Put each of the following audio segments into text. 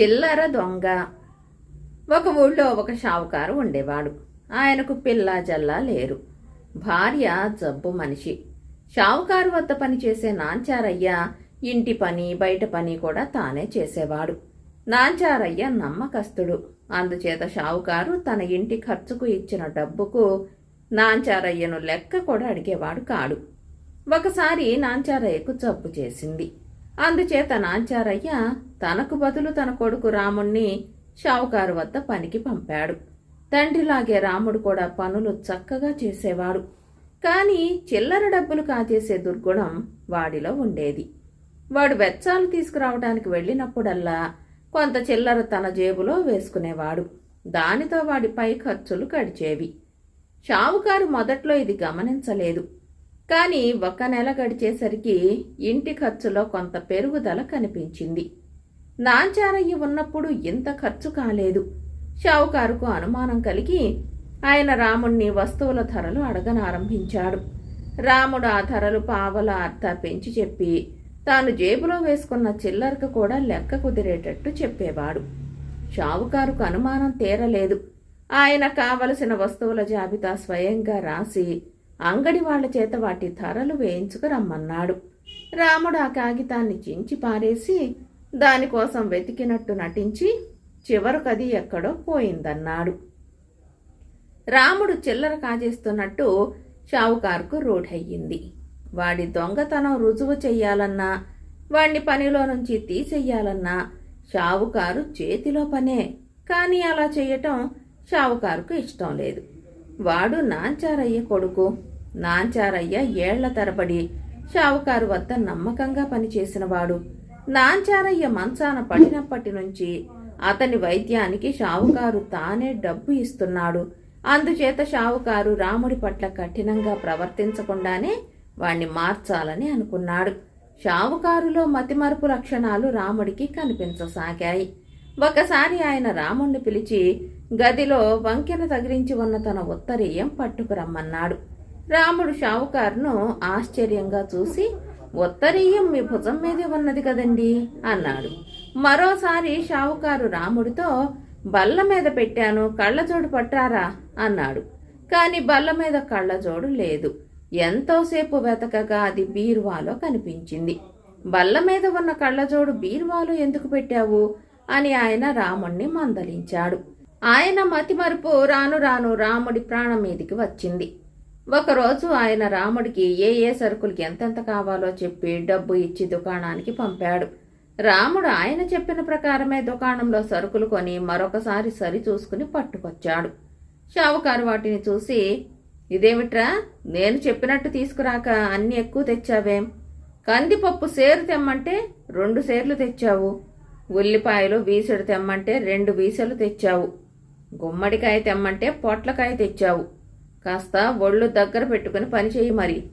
చిల్లర దొంగ. ఒక ఊళ్ళో ఒక షావుకారు ఉండేవాడు. ఆయనకు పిల్ల జల్లా లేరు. భార్య జబ్బు మనిషి. షావుకారు వద్ద పనిచేసే నాంచారయ్య ఇంటి పని బయట పని కూడా తానే చేసేవాడు. నాంచారయ్య నమ్మకస్తుడు. అందుచేత షావుకారు తన ఇంటి ఖర్చుకు ఇచ్చిన డబ్బుకు నాంచారయ్యను లెక్క కూడా అడిగేవాడు కాడు. ఒకసారి నాంచారయ్యకు జబ్బు చేసింది. అందుచేత నాంచారయ్య తనకు బదులు తన కొడుకు రాముణ్ణి షావుకారు వద్ద పనికి పంపాడు. తండ్రిలాగే రాముడు కూడా పనులు చక్కగా చేసేవాడు. కానీ చిల్లర డబ్బులు కాజేసే దుర్గుణం వాడిలో ఉండేది. వాడు వెచ్చాలు తీసుకురావడానికి వెళ్ళినప్పుడల్లా కొంత చిల్లర తన జేబులో వేసుకునేవాడు. దానితో వాడిపై ఖర్చులు గడిచేవి. షావుకారు మొదట్లో ఇది గమనించలేదు. కానీ ఒక నెల గడిచేసరికి ఇంటి ఖర్చులో కొంత పెరుగుదల కనిపించింది. నాంచారయ్య ఉన్నప్పుడు ఇంత ఖర్చు కాలేదు. షావుకారుకు అనుమానం కలిగి ఆయన రాముణ్ణి వస్తువుల ధరలు అడగనారంభించాడు. రాముడు ఆ ధరలు పావల అర్థ పెంచి చెప్పి తాను జేబులో వేసుకున్న చిల్లరకు కూడా లెక్క కుదిరేటట్టు చెప్పేవాడు. షావుకారుకు అనుమానం తీరలేదు. ఆయన కావలసిన వస్తువుల జాబితా స్వయంగా రాసి అంగడి వాళ్ళ చేత వాటి ధరలు వేయించుకురమ్మన్నాడు రాముడు ఆ కాగితాన్ని చించి పారేసి దానికోసం వెతికినట్టు నటించి చివరికది ఎక్కడో పోయిందన్నాడు. రాముడు చిల్లర కాజేస్తున్నట్టు షావుకారుకు రూఢయ్యింది. వాడి దొంగతనం రుజువు చెయ్యాలన్నా వాణ్ణి పనిలో నుంచి తీసెయ్యాలన్నా షావుకారు చేతిలో పనే కానీ అలా చేయటం షావుకారుకు ఇష్టం లేదు. వాడు నాంచారయ్య కొడుకు. నాంచారయ్య ఏళ్ళ తరబడి షావుకారు వద్ద నమ్మకంగా పనిచేసినవాడు నాంచారయ్య మంచాన పడినప్పటి నుంచి అతని వైద్యానికి షావుకారు తానే డబ్బు ఇస్తున్నాడు. అందుచేత షావుకారు రాముడి పట్ల కఠినంగా ప్రవర్తించకుండానే వాణ్ణి మార్చాలని అనుకున్నాడు. షావుకారులో మతిమరుపు లక్షణాలు రాముడికి కనిపించసాగాయి. ఒకసారి ఆయన రాముణ్ణి పిలిచి గదిలో వంకెన తగిలించి ఉన్న తన ఉత్తరీయం పట్టుకురమ్మన్నాడు రాముడు షావుకారును ఆశ్చర్యంగా చూసి ఉత్తరీయం మీ భుజం మీదే ఉన్నది కదండి అన్నాడు. మరోసారి షావుకారు రాముడితో బల్ల మీద పెట్టాను కళ్ళజోడు పట్టారా అన్నాడు. కాని బల్ల మీద కళ్ళజోడు లేదు. ఎంతోసేపు వెతకగా అది బీరువాలో కనిపించింది. బల్ల మీద ఉన్న కళ్ళజోడు బీరువాలో ఎందుకు పెట్టావు? అని ఆయన రాముణ్ణి మందలించాడు. ఆయన మతిమరుపు రాను రాను రాముడి ప్రాణం మీదికి వచ్చింది. ఒకరోజు ఆయన రాముడికి ఏ ఏ సరుకులకి ఎంతెంత కావాలో చెప్పి డబ్బు ఇచ్చి దుకాణానికి పంపాడు. రాముడు ఆయన చెప్పిన ప్రకారమే దుకాణంలో సరుకులు కొని మరొకసారి సరి చూసుకుని పట్టుకొచ్చాడు. షావుకారు వాటిని చూసి ఇదేమిట్రా? నేను చెప్పినట్టు తీసుకురాక అన్ని ఎక్కువ తెచ్చావేం? కందిపప్పు సేరు తెమ్మంటే రెండు సేర్లు తెచ్చావు. ఉల్లిపాయలు వీసెడు తెమ్మంటే రెండు వీసెలు తెచ్చావు. గుమ్మడికాయ తెమ్మంటే పొట్లకాయ తెచ్చావు. కాస్త ఒళ్ళు దగ్గర పెట్టుకుని పనిచేయి మరి.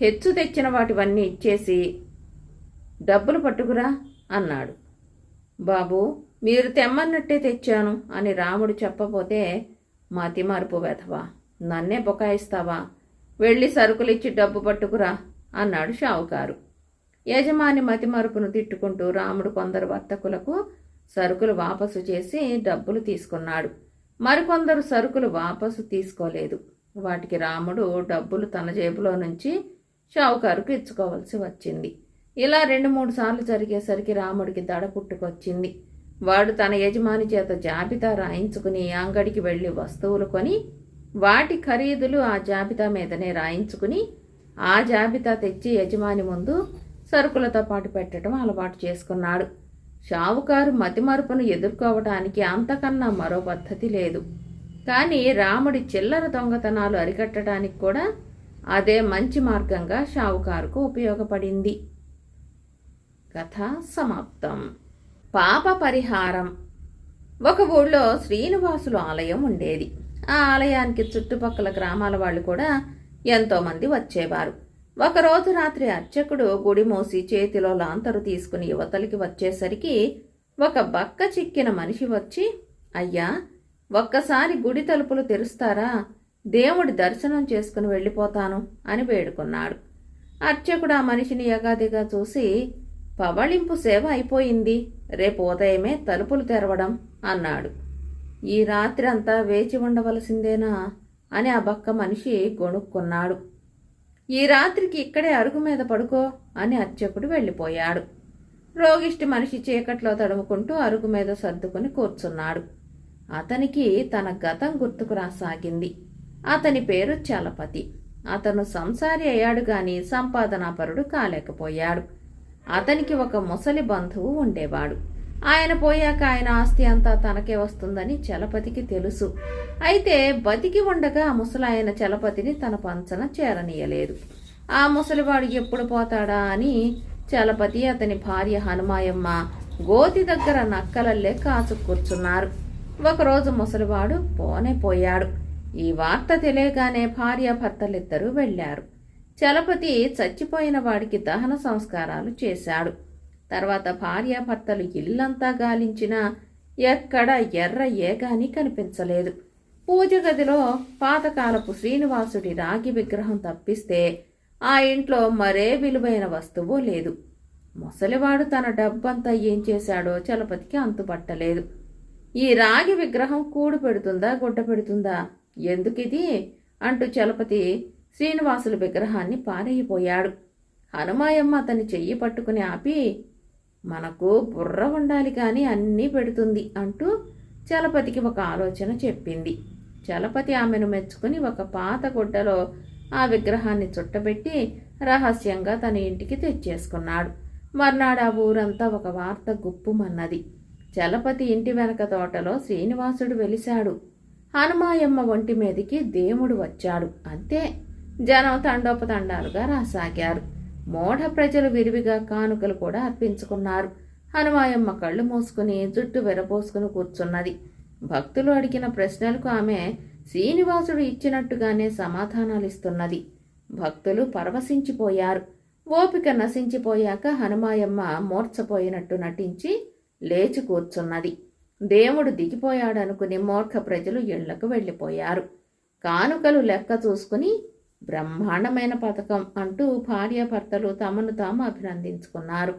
హెచ్చు తెచ్చిన వాటివన్నీ ఇచ్చేసి డబ్బులు పట్టుకురా అన్నాడు. బాబు మీరు తెమ్మన్నట్టే తెచ్చాను అని రాముడు చెప్పపోతే మతి వెధవా. నన్నే బొకాయిస్తావా? వెళ్ళి సరుకులిచ్చి డబ్బు పట్టుకురా అన్నాడు షావుకారు. యజమాని మతిమరుపును తిట్టుకుంటూ రాముడు కొందరు వర్తకులకు సరుకులు వాపసు చేసి డబ్బులు తీసుకున్నాడు. మరికొందరు సరుకులు వాపసు తీసుకోలేదు. వాటికి రాముడు డబ్బులు తన జేబులో నుంచి షావుకారుకు ఇచ్చుకోవలసి వచ్చింది. ఇలా రెండు మూడు సార్లు జరిగేసరికి రాముడికి దడ పుట్టుకొచ్చింది. వాడు తన యజమాని చేత జాబితా రాయించుకుని అంగడికి వెళ్ళి వస్తువులు కొని వాటి ఖరీదులు ఆ జాబితా మీదనే రాయించుకుని ఆ జాబితా తెచ్చి యజమాని ముందు సరుకులతో పాటు పెట్టడం అలవాటు చేసుకున్నాడు. షావుకారు మతిమరుపును ఎదుర్కోవటానికి అంతకన్నా మరో పద్ధతి లేదు. కానీ రాముడి చిల్లర దొంగతనాలు అరికట్టడానికి కూడా అదే మంచి మార్గంగా షావుకారుకు ఉపయోగపడింది. కథ సమాప్తం. పాప పరిహారం. ఒక ఊళ్ళో శ్రీనివాసులు ఆలయం ఉండేది. ఆ ఆలయానికి చుట్టుపక్కల గ్రామాల వాళ్ళు కూడా ఎంతోమంది వచ్చేవారు. ఒకరోజు రాత్రి అర్చకుడు గుడి మూసి చేతిలో లాంతరు తీసుకుని యువతలికి వచ్చేసరికి ఒక బక్క చిక్కిన మనిషి వచ్చి అయ్యా ఒక్కసారి గుడి తలుపులు తెరుస్తారా? దేవుడి దర్శనం చేసుకుని వెళ్ళిపోతాను అని వేడుకున్నాడు. అర్చకుడు ఆ మనిషిని యగాదిగా చూసి పవళింపు సేవ అయిపోయింది. రేపు ఉదయమే తలుపులు తెరవడం అన్నాడు. ఈ రాత్రి అంతా వేచి ఉండవలసిందేనా? అని ఆ బక్క మనిషి గొణుక్కున్నాడు. ఈ రాత్రికి ఇక్కడే అరుగు మీద పడుకో అని అర్చకుడు వెళ్ళిపోయాడు. రోగిష్టి మనిషి చీకట్లో తడుముకుంటూ అరుగు మీద సర్దుకుని కూర్చున్నాడు. అతనికి తన గతం గుర్తుకు రాసాగింది. అతని పేరు చలపతి. అతను సంసారి అయ్యాడు గాని సంపాదనాపరుడు కాలేకపోయాడు. అతనికి ఒక ముసలి బంధువు ఉండేవాడు. ఆయన పోయాక ఆయన ఆస్తి అంతా తనకే వస్తుందని చలపతికి తెలుసు. అయితే బతికి ఉండగా ముసలాయన చలపతిని తన పంచన చేరనీయలేదు. ఆ ముసలివాడు ఎప్పుడు పోతాడా అని చలపతి అతని భార్య హనుమాయమ్మ గోతి దగ్గర నక్కలల్లే కాచు కూర్చున్నారు. ఒకరోజు ముసలివాడు పోనే పోయాడు. ఈ వార్త తెలియగానే భార్యాభర్తలిద్దరూ వెళ్ళారు. చలపతి చచ్చిపోయిన వాడికి దహన సంస్కారాలు చేశాడు. తర్వాత భార్యాభర్తలు ఇల్లంతా గాలించినా ఎక్కడ ఎర్ర ఏగాని కనిపించలేదు. పూజ గదిలో పాతకాలపు శ్రీనివాసుడి రాగి విగ్రహం తప్పిస్తే ఆ ఇంట్లో మరే విలువైన వస్తువు లేదు. ముసలివాడు తన డబ్బంతా ఏం చేశాడో చలపతికి అంతుపట్టలేదు. ఈ రాగి విగ్రహం కూడు పెడుతుందా గుడ్డ పెడుతుందా? ఎందుకిది? అంటూ చలపతి శ్రీనివాసుల విగ్రహాన్ని పారేయిపోయాడు హనుమాయమ్మ అతని చెయ్యి పట్టుకుని ఆపి మనకు బుర్ర ఉండాలి కానీ అన్నీ పెడుతుంది అంటూ చలపతికి ఒక ఆలోచన చెప్పింది. చలపతి ఆమెను మెచ్చుకుని ఒక పాత గుడ్డలో ఆ విగ్రహాన్ని చుట్టబెట్టి రహస్యంగా తన ఇంటికి తెచ్చేసుకున్నాడు. మర్నాడు ఆ ఊరంతా ఒక వార్త గుప్పుమన్నది. చలపతి ఇంటి వెనక తోటలో శ్రీనివాసుడు వెలిశాడు. హనుమాయమ్మ ఒంటి మీదికి దేవుడు వచ్చాడు. అంతే. జనం తండోపతండాలుగా రాసాగారు. మోఢ ప్రజలు విరివిగా కానుకలు కూడా అర్పించుకున్నారు. హనుమాయమ్మ కళ్ళు మూసుకుని జుట్టు వెరపోసుకుని కూర్చున్నది. భక్తులు అడిగిన ప్రశ్నలకు ఆమె శ్రీనివాసుడు ఇచ్చినట్టుగానే సమాధానాలు ఇస్తున్నది భక్తులు పరవశించిపోయారు. ఓపిక నశించిపోయాక హనుమాయమ్మ మూర్ఛపోయినట్టు నటించి లేచి కూర్చున్నది. దేవుడు దిగిపోయాడనుకుని మూర్ఖ ప్రజలు ఇళ్ళకు వెళ్ళిపోయారు. కానుకలు లెక్క చూసుకుని బ్రహ్మాండమైన పథకం అంటూ భార్యాభర్తలు తమను తాము అభినందించుకున్నారు.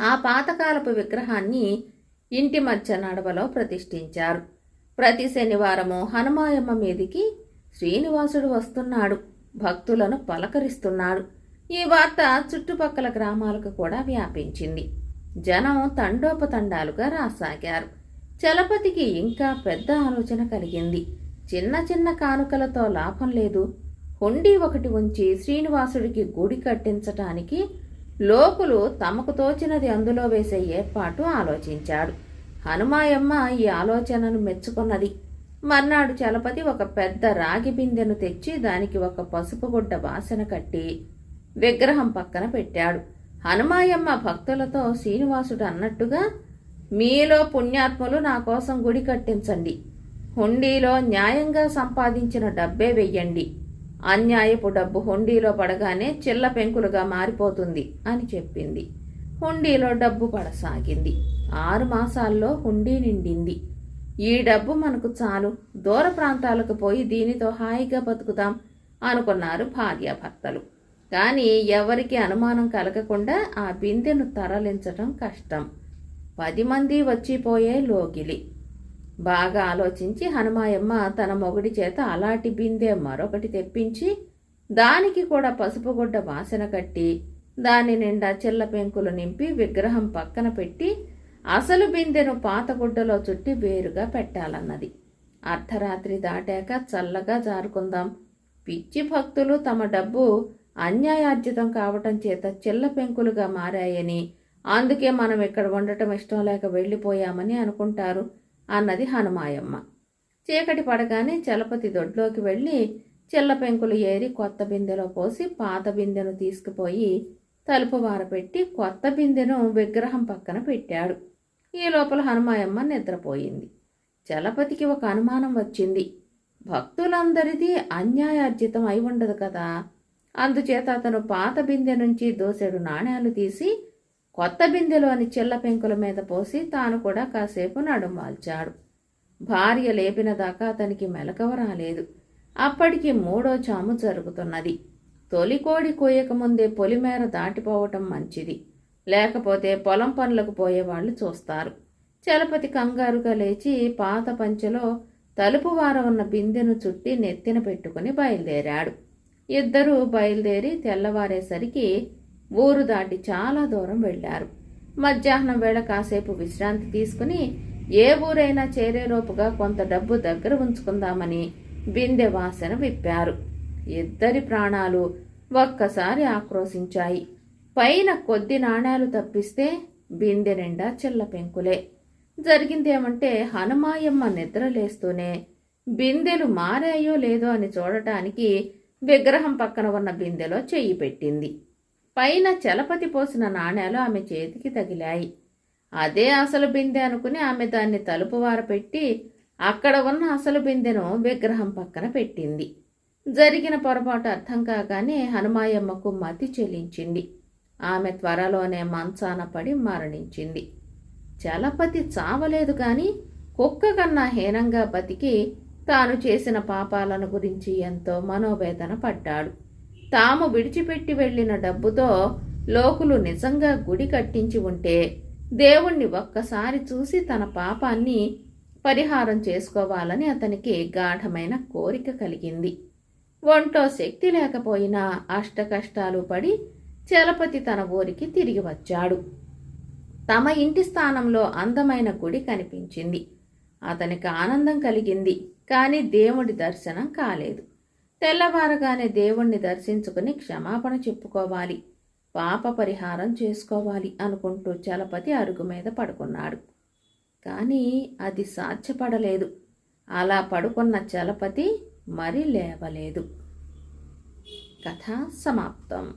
ఆ పాతకాలపు విగ్రహాన్ని ఇంటి మధ్య నడవలో ప్రతిష్ఠించారు. ప్రతి శనివారము హనుమాయమ్మ మీదికి శ్రీనివాసుడు వస్తున్నాడు. భక్తులను పలకరిస్తున్నాడు. ఈ వార్త చుట్టుపక్కల గ్రామాలకు కూడా వ్యాపించింది. జనం తండోపతండాలుగా రాసాగారు. చలపతికి ఇంకా పెద్ద ఆలోచన కలిగింది. చిన్న చిన్న కానుకలతో లాభం లేదు. హుండీ ఒకటి ఉంచి శ్రీనివాసుడికి గుడి కట్టించటానికి లోకులు తమకు తోచినది అందులో వేసే ఏర్పాటు ఆలోచించాడు. హనుమాయమ్మ ఈ ఆలోచనను మెచ్చుకున్నది. మర్నాడు చలపతి ఒక పెద్ద రాగి బిందెను తెచ్చి దానికి ఒక పసుపు గుడ్డ వాసన కట్టి విగ్రహం పక్కన పెట్టాడు. హనుమాయమ్మ భక్తులతో శ్రీనివాసుడు అన్నట్టుగా మీలో పుణ్యాత్ములు నా కోసం గుడి కట్టించండి. హుండీలో న్యాయంగా సంపాదించిన డబ్బే వెయ్యండి. అన్యాయపు డబ్బు హుండీలో పడగానే చిల్ల పెంకులుగా మారిపోతుంది అని చెప్పింది. హుండీలో డబ్బు పడసాగింది. ఆరు మాసాల్లో హుండీ నిండింది. ఈ డబ్బు మనకు చాలు. దూర ప్రాంతాలకు పోయి దీనితో హాయిగా బతుకుతాం అనుకున్నారు భార్యాభర్తలు కానీ ఎవరికి అనుమానం కలగకుండా ఆ బిందెను తరలించటం కష్టం. పది మంది వచ్చిపోయే లోగిలి. బాగా ఆలోచించి హనుమాయమ్మ తన మొగుడి చేత అలాంటి బిందె మరొకటి తెప్పించి దానికి కూడా పసుపు గుడ్డ వాసన కట్టి దాని నిండా చిల్ల పెంకులు నింపి విగ్రహం పక్కన పెట్టి అసలు బిందెను పాతగుడ్డలో చుట్టి వేరుగా పెట్టాలన్నది. అర్ధరాత్రి దాటాక చల్లగా జారుకుందాం. పిచ్చి భక్తులు తమ డబ్బు అన్యాయార్జితం కావటం చేత చిల్ల పెంకులుగా మారాయని అందుకే మనం ఇక్కడ ఉండటం ఇష్టం లేక వెళ్ళిపోయామని అనుకుంటారు. అన్నది హనుమాయమ్మ. చీకటి పడగానే చలపతి దొడ్లోకి వెళ్ళి చిల్ల పెంకులు ఏరి కొత్త బిందెలో పోసి పాత బిందెను తీసుకుపోయి తలుపు వారపెట్టి కొత్త బిందెను విగ్రహం పక్కన పెట్టాడు. ఈ లోపల హనుమాయమ్మ నిద్రపోయింది. చలపతికి ఒక అనుమానం వచ్చింది. భక్తులందరిది అన్యాయార్జితం అయి ఉండదు కదా. అందుచేత అతను పాత బిందె నుంచి దోసెడు నాణేలు తీసి కొత్త బిందెలోని చిల్ల పెంకుల మీద పోసి తాను కూడా కాసేపు నడుమాల్చాడు భార్య లేపిన దాకా అతనికి మెలకువ రాలేదు. అప్పటికి మూడో చాము జరుగుతున్నది. తొలికోడి కోయకముందే పొలిమేర దాటిపోవటం మంచిది. లేకపోతే పొలం పనులకు పోయేవాళ్ళు చూస్తారు. చలపతి కంగారుగా లేచి పాత పంచెలో తలుపు వార ఉన్న బిందెను చుట్టి నెత్తిన పెట్టుకుని బయలుదేరాడు. ఇద్దరూ బయలుదేరి తెల్లవారేసరికి ఊరు దాటి చాలా దూరం వెళ్ళారు. మధ్యాహ్నం వేళ కాసేపు విశ్రాంతి తీసుకుని ఏ ఊరైనా చేరేలోపుగా కొంత డబ్బు దగ్గర ఉంచుకుందామని బిందె వాసన విప్పారు. ఇద్దరి ప్రాణాలు ఒక్కసారి ఆక్రోశించాయి. పైన కొద్ది నాణేలు తప్పిస్తే బిందె నిండా చిల్ల పెంకులే. జరిగిందేమంటే హనుమాయమ్మ నిద్రలేస్తూనే బిందెలు మారాయో లేదో అని చూడటానికి విగ్రహం పక్కన ఉన్న బిందెలో చెయ్యి పెట్టింది. పైన చలపతి పోసిన నాణేలు ఆమె చేతికి తగిలాయి. అదే అసలు బిందె అనుకుని ఆమె దాన్ని తలుపు వారపెట్టి అక్కడ ఉన్న అసలు బిందెను విగ్రహం పక్కన పెట్టింది. జరిగిన పొరపాటు అర్థం కాగానే హనుమాయమ్మకు మతి చెల్లించింది. ఆమె త్వరలోనే మంచాన పడి మరణించింది. చలపతి చావలేదు కానీ కుక్క కన్నా హీనంగా బతికి తాను చేసిన పాపాలను గురించి ఎంతో మనోవేదన పడ్డాడు. తాము విడిచిపెట్టి వెళ్ళిన డబ్బుతో లోకులు నిజంగా గుడి కట్టించి ఉంటే దేవుణ్ణి ఒక్కసారి చూసి తన పాపాన్ని పరిహారం చేసుకోవాలని అతనికి గాఢమైన కోరిక కలిగింది. ఒంట్లో శక్తి లేకపోయినా అష్టకష్టాలు పడి చలపతి తన ఊరికి తిరిగి వచ్చాడు. తమ ఇంటి స్థానంలో అందమైన గుడి కనిపించింది. అతనికి ఆనందం కలిగింది కానీ దేవుడి దర్శనం కాలేదు. తెల్లవారగానే దేవుణ్ణి దర్శించుకుని క్షమాపణ చెప్పుకోవాలి. పాప పరిహారం చేసుకోవాలి అనుకుంటూ చలపతి అరుగు మీద పడుకున్నాడు. కానీ అది సాధ్యపడలేదు. అలా పడుకున్న చలపతి మరి లేవలేదు. కథ సమాప్తం.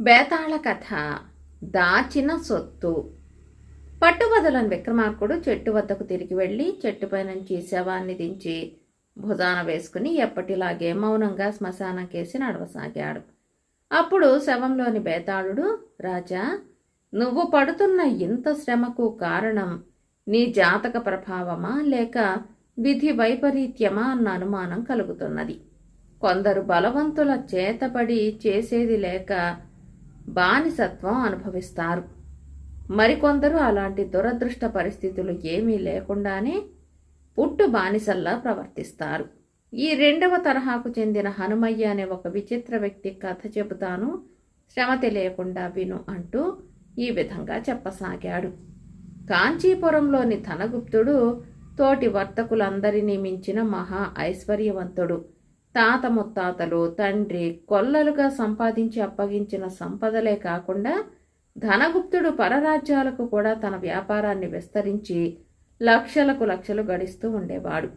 బేతాళ కథ. దాచిన సొత్తు. పట్టుబదలని విక్రమార్కుడు చెట్టు వద్దకు తిరిగి వెళ్ళి చెట్టుపై నుంచి శవాన్ని దించి భుజాన వేసుకుని ఎప్పటిలాగే మౌనంగా శ్మశానం కేసి నడవసాగాడు. అప్పుడు శవంలోని బేతాళుడు రాజా నువ్వు పడుతున్న ఇంత శ్రమకు కారణం నీ జాతక ప్రభావమా? లేక విధి వైపరీత్యమా? అన్న అనుమానం కలుగుతున్నది. కొందరు బలవంతుల చేతపడి చేసేది లేక బానిసత్వం అనుభవిస్తారు. మరికొందరు అలాంటి దురదృష్ట పరిస్థితులు ఏమీ లేకుండానే పుట్టు బానిసల్లా ప్రవర్తిస్తారు. ఈ రెండవ తరహాకు చెందిన హనుమయ్య అనే ఒక విచిత్ర వ్యక్తి కథ చెబుతాను. శ్రమ తెలియకుండా విను అంటూ ఈ విధంగా చెప్పసాగాడు. కాంచీపురంలోని ధనగుప్తుడు తోటి వర్తకులందరినీ మించిన మహా ఐశ్వర్యవంతుడు. తాత ముత్తాతలు తండ్రి కొల్లలుగా సంపాదించి అప్పగించిన సంపదలే కాకుండా ధనగుప్తుడు పరరాజ్యాలకు కూడా తన వ్యాపారాన్ని విస్తరించి లక్షలకు లక్షలు గడిస్తూ ఉండేవాడు.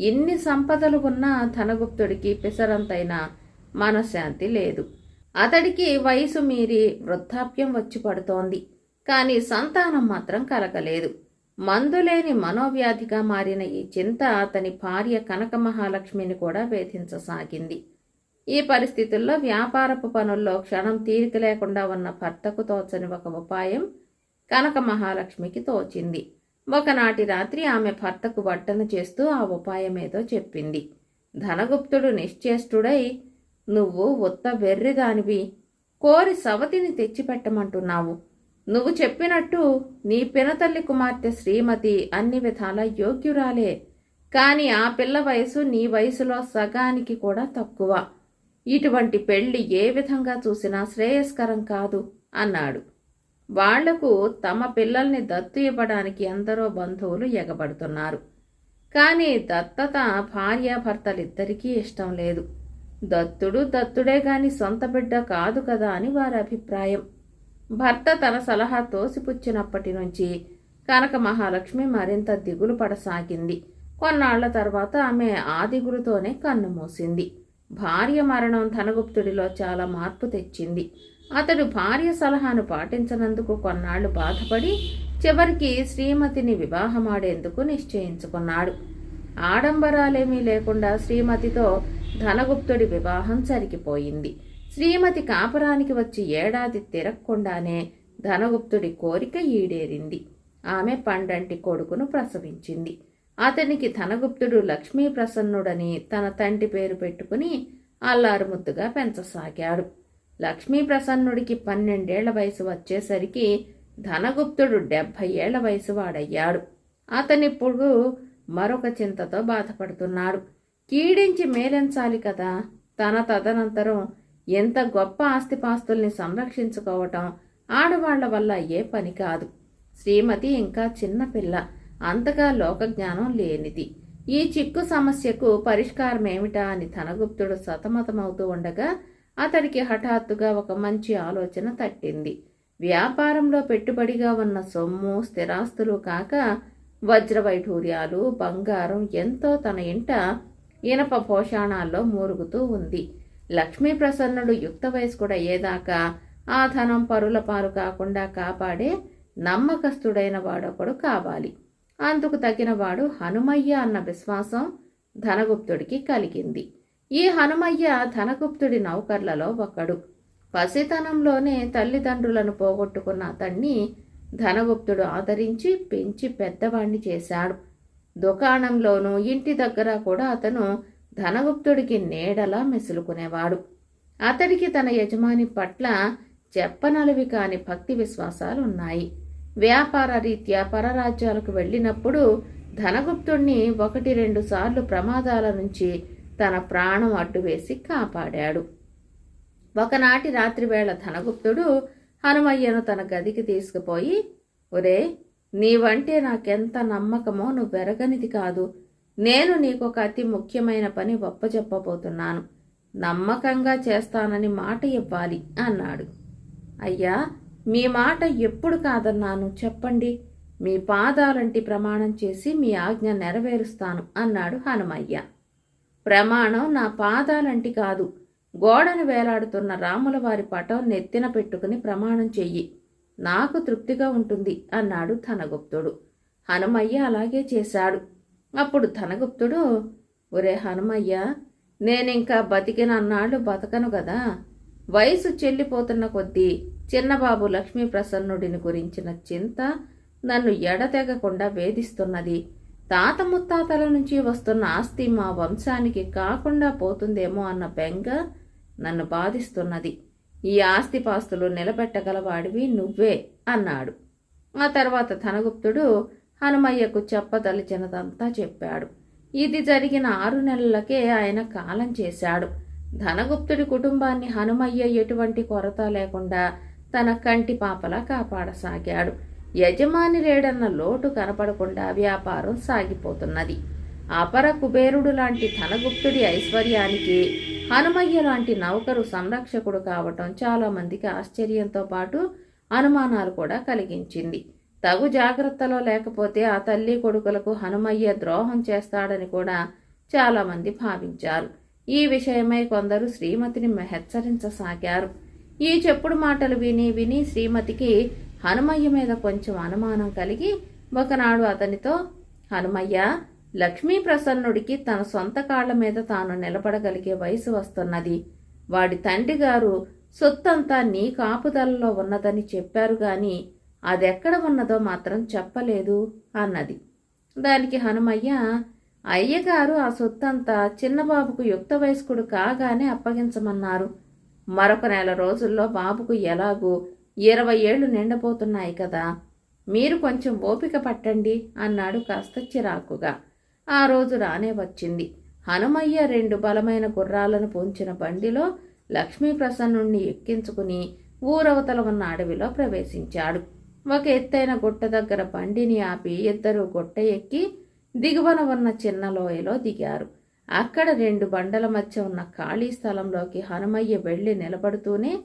ఎన్ని సంపదలు ఉన్నా ధనగుప్తుడికి పిసరంతైన మనశ్శాంతి లేదు. అతడికి వయసు మీరి వృద్ధాప్యం వచ్చి పడుతోంది. కానీ సంతానం మాత్రం కలగలేదు. మందులేని మనోవ్యాధిగా మారిన ఈ చింత అతని భార్య కనక మహాలక్ష్మిని కూడా వేధించసాగింది. ఈ పరిస్థితుల్లో వ్యాపారపు పనుల్లో క్షణం తీరిక లేకుండా ఉన్న భర్తకు తోచని ఒక ఉపాయం కనక మహాలక్ష్మికి తోచింది. ఒకనాటి రాత్రి ఆమె భర్తకు వట్టన చేస్తూ ఆ ఉపాయమేదో చెప్పింది. ధనగుప్తుడు నిశ్చేష్టుడై నువ్వు ఉత్త వెర్రిదానివి. కోరి సవతిని తెచ్చిపెట్టమంటున్నావు. నువ్వు చెప్పినట్టు నీ పినతల్లి కుమార్తె శ్రీమతి అన్ని విధాల యోగ్యురాలే. కాని ఆ పిల్ల వయసు నీ వయసులో సగానికి కూడా తక్కువ. ఇటువంటి పెళ్ళి ఏ విధంగా చూసినా శ్రేయస్కరం కాదు అన్నాడు. వాళ్ళకు తమ పిల్లల్ని దత్తు ఇవ్వడానికి ఎందరో బంధువులు ఎగబడుతున్నారు. కానీ దత్తత భార్యాభర్తలిద్దరికీ ఇష్టం లేదు. దత్తుడు దత్తుడే గాని సొంత బిడ్డ కాదు కదా అని వారి అభిప్రాయం. భర్త తన సలహా తోసిపుచ్చినప్పటి నుంచి కనక మహాలక్ష్మి మరింత దిగులు పడసాగింది. కొన్నాళ్ళ తర్వాత ఆమె ఆ దిగులుతోనే కన్ను మూసింది. భార్య మరణం ధనగుప్తుడిలో చాలా మార్పు తెచ్చింది. అతడు భార్య సలహాను పాటించనందుకు కొన్నాళ్ళు బాధపడి చివరికి శ్రీమతిని వివాహమాడేందుకు నిశ్చయించుకున్నాడు. ఆడంబరాలేమీ లేకుండా శ్రీమతితో ధనగుప్తుడి వివాహం సరిగిపోయింది శ్రీమతి కాపురానికి వచ్చి ఏడాది తిరగకుండానే ధనగుప్తుడి కోరిక ఈడేరింది. ఆమె పండంటి కొడుకును ప్రసవించింది. అతనికి ధనగుప్తుడు లక్ష్మీ ప్రసన్నుడని తన తండ్రి పేరు పెట్టుకుని అల్లారుముద్దుగా పెంచసాగాడు. లక్ష్మీ ప్రసన్నుడికి పన్నెండేళ్ళ వయసు వచ్చేసరికి ధనగుప్తుడు డెబ్భై ఏళ్ళ వయసు వాడయ్యాడు. అతనిప్పుడు మరొక చింతతో బాధపడుతున్నాడు. కీడించి మేలెంచాలి కదా. తన తదనంతరం ఎంత గొప్ప ఆస్తిపాస్తుల్ని సంరక్షించుకోవటం ఆడవాళ్ళ వల్ల ఏ పని కాదు. శ్రీమతి ఇంకా చిన్నపిల్ల అంతగా లోకజ్ఞానం లేనిది. ఈ చిక్కు సమస్యకు పరిష్కారమేమిటా అని ధనగుప్తుడు సతమతమవుతూ ఉండగా అతడికి హఠాత్తుగా ఒక మంచి ఆలోచన తట్టింది. వ్యాపారంలో పెట్టుబడిగా ఉన్న సొమ్ము స్థిరాస్తులు కాక వజ్రవైఢూర్యాలు బంగారం ఎంతో తన ఇంట ఇనప పోషాణాల్లో మూరుగుతూ ఉంది. లక్ష్మీ ప్రసన్నుడు యుక్త వయస్కుడు అయ్యేదాకా ఆ ధనం పరుల పాలు కాకుండా కాపాడే నమ్మకస్తుడైన వాడొకడు కావాలి. అందుకు తగినవాడు హనుమయ్య అన్న విశ్వాసం ధనగుప్తుడికి కలిగింది. ఈ హనుమయ్య ధనగుప్తుడి నౌకర్లలో ఒకడు. పసితనంలోనే తల్లిదండ్రులను పోగొట్టుకున్న అతన్ని ధనగుప్తుడు ఆదరించి పెంచి పెద్దవాణ్ణి చేశాడు. దుకాణంలోనూ ఇంటి దగ్గర కూడా అతను ధనగుప్తుడికి నీడలా మెసులుకునేవాడు. అతడికి తన యజమాని పట్ల చెప్పనలవి కాని భక్తి విశ్వాసాలు ఉన్నాయి వ్యాపార రీత్యా పరరాజ్యాలకు వెళ్ళినప్పుడు ధనగుప్తుణ్ణి ఒకటి రెండు సార్లు ప్రమాదాల నుంచి తన ప్రాణం అడ్డువేసి కాపాడాడు. ఒకనాటి రాత్రివేళ ధనగుప్తుడు హనుమయ్యను తన గదికి తీసుకుపోయి ఒరే నీవంటే నాకెంత నమ్మకమో నువ్వెరగనిది కాదు. నేను నీకొక అతి ముఖ్యమైన పని ఒప్పజెప్పబోతున్నాను. నమ్మకంగా చేస్తానని మాట ఇవ్వాలి అన్నాడు. అయ్యా మీ మాట ఎప్పుడు కాదన్నాను? చెప్పండి. మీ పాదాలంటి ప్రమాణం చేసి మీ ఆజ్ఞ నెరవేరుస్తాను అన్నాడు హనుమయ్య. ప్రమాణం నా పాదాలంటి కాదు. గోడను వేలాడుతున్న రాముల వారి పటం నెత్తిన పెట్టుకుని ప్రమాణం చెయ్యి. నాకు తృప్తిగా ఉంటుంది అన్నాడు ధనగుప్తుడు. హనుమయ్య అలాగే చేశాడు. అప్పుడు ధనగుప్తుడు ఒరే హనుమయ్య నేనింకా బతికినన్నాళ్ళు బతకను కదా వయసు చెల్లిపోతున్న కొద్దీ చిన్నబాబు లక్ష్మీ ప్రసన్నుడిని గురించిన చింత నన్ను ఎడతెగకుండా వేధిస్తున్నది. తాత ముత్తాతల నుంచి వస్తున్న ఆస్తి మా వంశానికి కాకుండా పోతుందేమో అన్న బెంగ నన్ను బాధిస్తున్నది. ఈ ఆస్తిపాస్తులు నిలబెట్టగలవాడివి నువ్వే అన్నాడు. ఆ తర్వాత ధనగుప్తుడు హనుమయ్యకు చెప్పదలిచినదంతా చెప్పాడు. ఇది జరిగిన ఆరు నెలలకే ఆయన కాలం చేశాడు. ధనగుప్తుడి కుటుంబాన్ని హనుమయ్య ఎటువంటి కొరత లేకుండా తన కంటి పాపలా కాపాడసాగాడు. యజమాని లేడన్న లోటు కనపడకుండా వ్యాపారం సాగిపోతున్నది. అపర కుబేరుడు లాంటి ధనగుప్తుడి ఐశ్వర్యానికి హనుమయ్య లాంటి నౌకరు సంరక్షకుడు కావటం చాలామందికి ఆశ్చర్యంతో పాటు అనుమానాలు కూడా కలిగించింది. తగు జాగ్రత్తలో లేకపోతే ఆ తల్లి కొడుకులకు హనుమయ్య ద్రోహం చేస్తాడని కూడా చాలామంది భావించారు. ఈ విషయమై కొందరు శ్రీమతిని హెచ్చరించసాగారు. ఈ చెప్పుడు మాటలు విని విని శ్రీమతికి హనుమయ్య మీద కొంచెం అనుమానం కలిగి ఒకనాడు అతనితో హనుమయ్య లక్ష్మీ ప్రసన్నుడికి తన సొంత కాళ్ళ మీద తాను నిలబడగలిగే వయసు వస్తున్నది. వాడి తండ్రి గారు సొత్తంతా నీ కాపుదలలో ఉన్నదని చెప్పారు గాని అదెక్కడ ఉన్నదో మాత్రం చెప్పలేదు అన్నది. దానికి హనుమయ్య అయ్యగారు ఆ సొత్తంతా చిన్నబాబుకు యుక్త వయస్కుడు కాగానే అప్పగించమన్నారు. మరొక నెల రోజుల్లో బాబుకు ఎలాగూ ఇరవై ఏళ్ళు నిండబోతున్నాయి కదా. మీరు కొంచెం ఓపిక పట్టండి అన్నాడు కాస్త చిరాకుగా. ఆ రోజు రానే వచ్చింది. హనుమయ్య రెండు బలమైన గుర్రాలను పొంచిన బండిలో లక్ష్మీప్రసన్నుణ్ణి ఎక్కించుకుని ఊరవతల ఉన్న అడవిలో ప్రవేశించాడు. ఒక ఎత్తైన గుట్ట దగ్గర బండిని ఆపి ఇద్దరు గుట్ట ఎక్కి దిగువన ఉన్న చిన్న లోయలో దిగారు. అక్కడ రెండు బండల మధ్య ఉన్న ఖాళీ స్థలంలోకి హనుమయ్య వెళ్ళి నిలబడుతూనే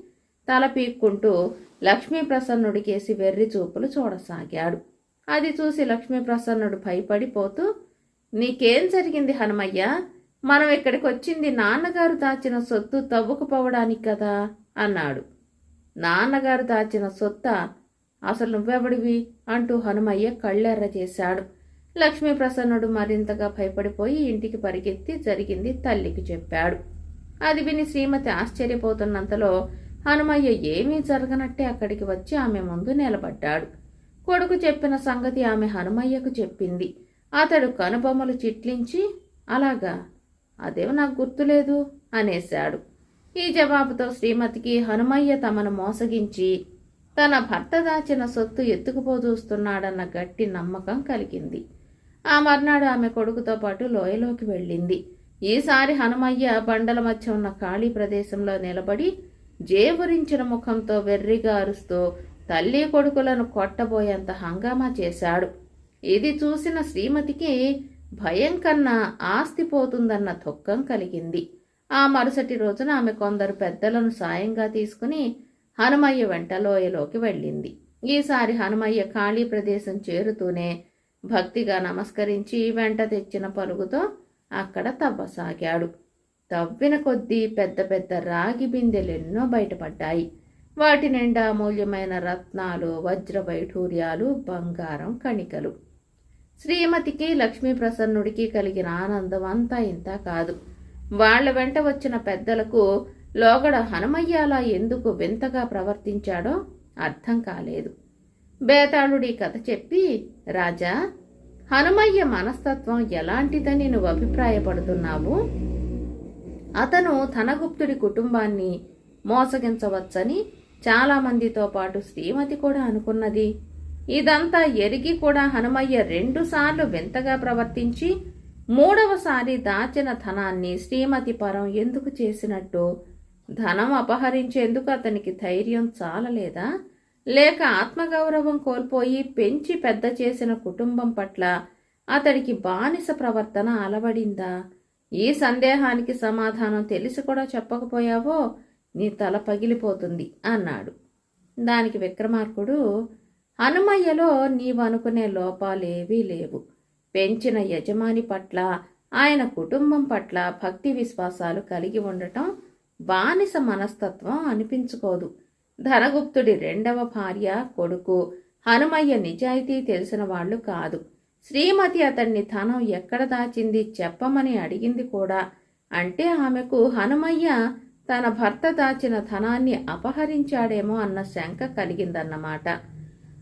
తల పీక్కుంటూ లక్ష్మీ ప్రసన్నుడికేసి వెర్రి చూపులు చూడసాగాడు. అది చూసి లక్ష్మీ ప్రసన్నుడు భయపడిపోతూ నీకేం జరిగింది హనుమయ్య? మనం ఇక్కడికి వచ్చింది నాన్నగారు దాచిన సొత్తు తవ్వుకుపోవడానికి కదా? అన్నాడు. నాన్నగారు దాచిన సొత్త అసలు నువ్వెవడివి? అంటూ హనుమయ్య కళ్ళెర్ర చేశాడు. లక్ష్మీ ప్రసన్నుడు మరింతగా భయపడిపోయి ఇంటికి పరిగెత్తి జరిగింది తల్లికి చెప్పాడు. అది విని శ్రీమతి ఆశ్చర్యపోతున్నంతలో హనుమయ్య ఏమీ జరగనట్టే అక్కడికి వచ్చి ఆమె ముందు నిలబడ్డాడు. కొడుకు చెప్పిన సంగతి ఆమె హనుమయ్యకు చెప్పింది. అతడు కనుబొమ్మలు చిట్లించి అలాగా? అదేమో నాకు గుర్తులేదు? అనేశాడు. ఈ జవాబుతో శ్రీమతికి హనుమయ్య తమను మోసగించి తన భర్త దాచిన సొత్తు ఎత్తుకుపోదూస్తున్నాడన్న గట్టి నమ్మకం కలిగింది. ఆ మర్నాడు ఆమె కొడుకుతో పాటు లోయలోకి వెళ్ళింది. ఈసారి హనుమయ్య బండల మధ్య ఉన్న ఖాళీ ప్రదేశంలో నిలబడి జేవురించిన ముఖంతో వెర్రిగా అరుస్తూ తల్లి కొడుకులను కొట్టబోయేంత హంగామా చేశాడు. ఇది చూసిన శ్రీమతికి భయం కన్నా ఆస్తి పోతుందన్న దుఃఖం కలిగింది. ఆ మరుసటి రోజున ఆమె కొందరు పెద్దలను సాయంగా తీసుకుని హనుమయ్య వెంట లోయలోకి వెళ్ళింది. ఈసారి హనుమయ్య ఖాళీ ప్రదేశం చేరుతూనే భక్తిగా నమస్కరించి వెంట తెచ్చిన పలుగుతో అక్కడ తవ్వసాగాడు. తవ్విన కొద్దీ పెద్ద పెద్ద రాగి బిందెలెన్నో బయటపడ్డాయి. వాటి నిండా అమూల్యమైన రత్నాలు వజ్ర వైఢూర్యాలు బంగారం కణికలు. శ్రీమతికి లక్ష్మీ ప్రసన్నుడికి కలిగిన ఆనందం అంతా ఇంత కాదు. వాళ్ళ వెంట వచ్చిన పెద్దలకు లోగడ హనుమయ్యాలా ఎందుకు వింతగా ప్రవర్తించాడో అర్థం కాలేదు. బేతాళుడి కథ చెప్పి రాజా హనుమయ్య మనస్తత్వం ఎలాంటిదని నువ్వు అభిప్రాయపడుతున్నావు? అతను ధనగుప్తుడి కుటుంబాన్ని మోసగించవచ్చని చాలామందితో పాటు శ్రీమతి కూడా అనుకున్నది. ఇదంతా ఎరిగి కూడా హనుమయ్య రెండుసార్లు వింతగా ప్రవర్తించి మూడవసారి దాచిన ధనాన్ని శ్రీమతి పరం ఎందుకు చేసినట్టు? ధనం అపహరించేందుకు అతనికి ధైర్యం చాలలేదా? లేక ఆత్మగౌరవం కోల్పోయి పెంచి పెద్ద చేసిన కుటుంబం పట్ల అతడికి బానిస ప్రవర్తన అలవడిందా? ఈ సందేహానికి సమాధానం తెలిసి కూడా చెప్పకపోయావో నీ తల పగిలిపోతుంది అన్నాడు. దానికి విక్రమార్కుడు హనుమయ్యలో నీవనుకునే లోపాలేవీ లేవు. పెంచిన యజమాని పట్ల ఆయన కుటుంబం పట్ల భక్తి విశ్వాసాలు కలిగి ఉండటం బానిస మనస్తత్వం అనిపించుకోదు. ధనగుప్తుడి రెండవ భార్య కొడుకు హనుమయ్య నిజాయితీ తెలిసిన వాళ్ళు కాదు. శ్రీమతి అతన్ని తను ఎక్కడ దాచింది చెప్పమని అడిగింది కూడా. అంటే ఆమెకు హనుమయ్య తన భర్త దాచిన ధనాన్ని అపహరించాడేమో అన్న శంక కలిగిందన్నమాట.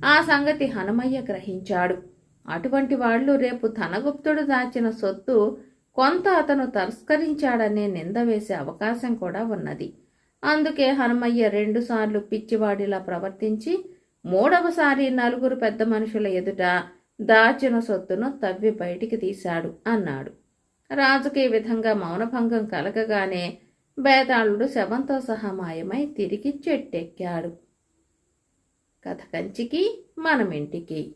ఆ సంగతి హనుమయ్య గ్రహించాడు. అటువంటి వాళ్ళు రేపు ధనగుప్తుడు దాచిన సొత్తు కొంత అతను తరస్కరించాడనే నింద వేసే అవకాశం కూడా ఉన్నది. అందుకే హనుమయ్య రెండుసార్లు పిచ్చివాడిలా ప్రవర్తించి మూడవసారి నలుగురు పెద్ద మనుషుల ఎదుట దాచిన సొత్తును తవ్వి బయటికి తీశాడు అన్నాడు. రాజుకి ఈ విధంగా మౌనభంగం కలగగానే బేతాళుడు శవంతో సహా మాయమై తిరిగి చెట్టెక్కాడు. కథ కంచికి మనమింటికి.